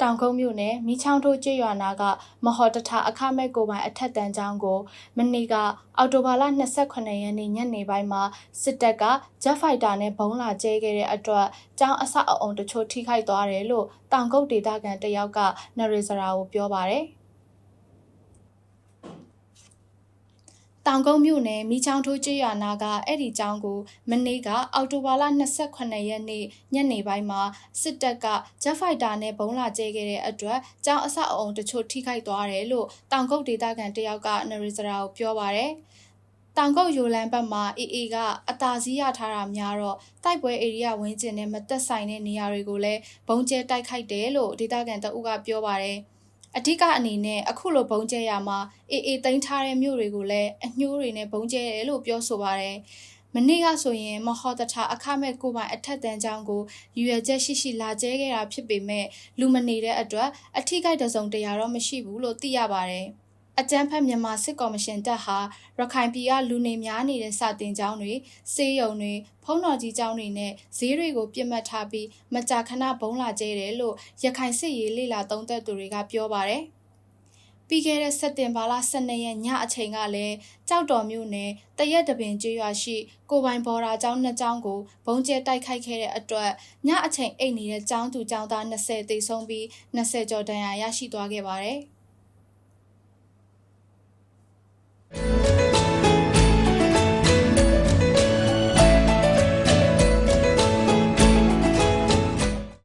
တောင်ကုန်းမြို့နယ်မိချောင်းထိုးကျေးရွာနာကမဟော်တထအခမဲ့ကိုပိုင်အထက်တန်းကျောင်းကိုမနေ့ကအော်တိုဘာလ28ရက်နေ့ညနေပိုင်းမှာစစ်တပ်ကဂျက်ဖိုက်တာနဲ့ဘုံးလာကျဲခဲ့တဲ့အတွက်ကျောင်းအဆောက်အအုံတချို့ထိခိုက်သွားတယ်လို့တောင်ကုတ်ဒေသခံတယောက်ကနရေစရာကိုပြောပါတယ် တောင်ကုန်းမြို့နယ်မိချောင်းထိုးကျေးရွာနာကအဲ့ဒီကျောင်းကိုမနေ့ကအောက်တိုဘာလ28ရက်နေ့ညနေပိုင်းမှာစစ်တပ်ကဂျက်ဖိုက်တာနဲ့ဘုံလာကျဲခဲ့တဲ့အတွက်ကျောင်းအဆောက်အအုံတချို့ထိခိုက်သွားတယ်လို့တောင်ကုတ်ဒေသခံတယောက်ကနရီစရာကိုပြောပါတယ်။တောင်ကုတ်ယူလန်ဘက်မှာအေအေကအတားစီးရထားတာများတော့တိုက်ပွဲဧရိယာဝင်းကျင်နဲ့မသက်ဆိုင်တဲ့နေရာတွေကိုလည်းဘုံကျဲတိုက်ခိုက်တယ်လို့ဒေသခံတအုပ်ကပြောပါတယ်။ အဓိကအနေနဲ့အခုလိုဘုံကျဲရမှာအေအေတိန်ထားတဲ့မြို့တွေကိုလည်းအညှိုးတွေနဲ့ဘုံကျဲတယ်လို့ပြောဆိုပါတယ်။မနေ့ကဆိုရင်မဟောတထအခမဲ့ကိုပိုင်အထက်တန်းကျောင်းကိုရွယ်ချက်ရှိရှိလာကျဲခဲ့တာဖြစ်ပေမဲ့လူမနေတဲ့အတွက်အထီးကိုက်တစုံတရာတော့မရှိဘူးလို့သိရပါတယ်။ အကြမ်းဖက်မြန်မာစစ်ကော်မရှင်တပ်ဟာရခိုင်ပြည်ကလူနေများနေတဲ့စာတင်ကျောင်းတွေစေးရုံတွေဖုံးတော်ကြီးကျောင်းတွေနဲ့ဈေးတွေကိုပြစ်မှတ်ထားပြီးမကြာခဏဘုံလာကျဲတယ်လို့ရခိုင်စစ်ရေးလေလာသုံးသက်သူတွေကပြောပါတယ်ပြီးခဲ့တဲ့စက်တင်ဘာလ12ရက်ညအချိန်ကလည်းကြောက်တော်မြို့နယ်တရက်တပင်ကျွော်ရှိကိုပိုင်ဘော်ရာကျောင်းနှစ်ကျောင်းကိုဘုံကျဲတိုက်ခိုက်ခဲ့တဲ့အတွက်ညအချိန်အိတ်နေတဲ့ကျောင်းသူကျောင်းသား20တိတ်ဆုံးပြီး20ကျော်ဒဏ်ရာရရှိသွားခဲ့ပါတယ်။